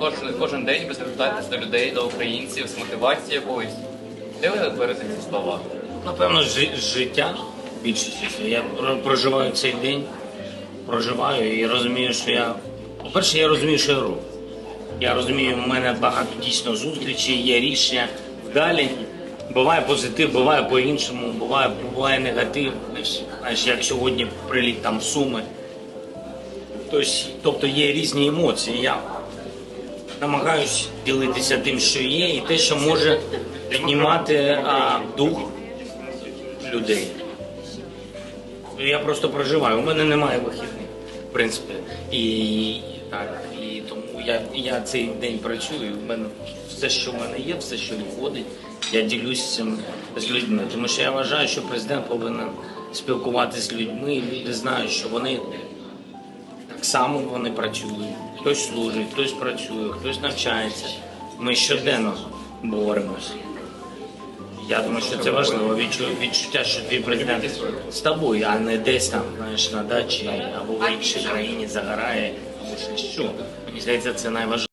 Кожен, кожен день ви звертаєтесь до людей, до українців з мотивацією якоюсь. Де ви берете ці слова? Напевно, жи- життя більшість. Я про- проживаю цей день, проживаю і розумію, що я. По-перше, я розумію, що я роблю. Я розумію, в мене багато дійсно зустрічей, є рішення далі. Буває позитив, буває по-іншому, буває, буває негатив. Знаєш, як сьогодні приліт там в суми. Тобто, тобто є різні емоції. Я намагаюся ділитися тим, що є, і те, що може піднімати а, дух людей. Я просто проживаю. У мене немає вихідних, в принципі. І так, і тому я, я цей день працюю. У мене все, що в мене є, все, що виходить, я ділюсь цим з людьми. Тому що я вважаю, що президент повинен спілкуватися з людьми, люди знають, що вони само вони працюють. Хтось служить, хтось працює, хтось навчається. Ми щоденно боремося. Я думаю, що це важливо відчу- відчуття, що твій президент з тобою, а не десь там, знаєш, на дачі або в іншій країні загорає, або що. Мені здається, це найважливіше.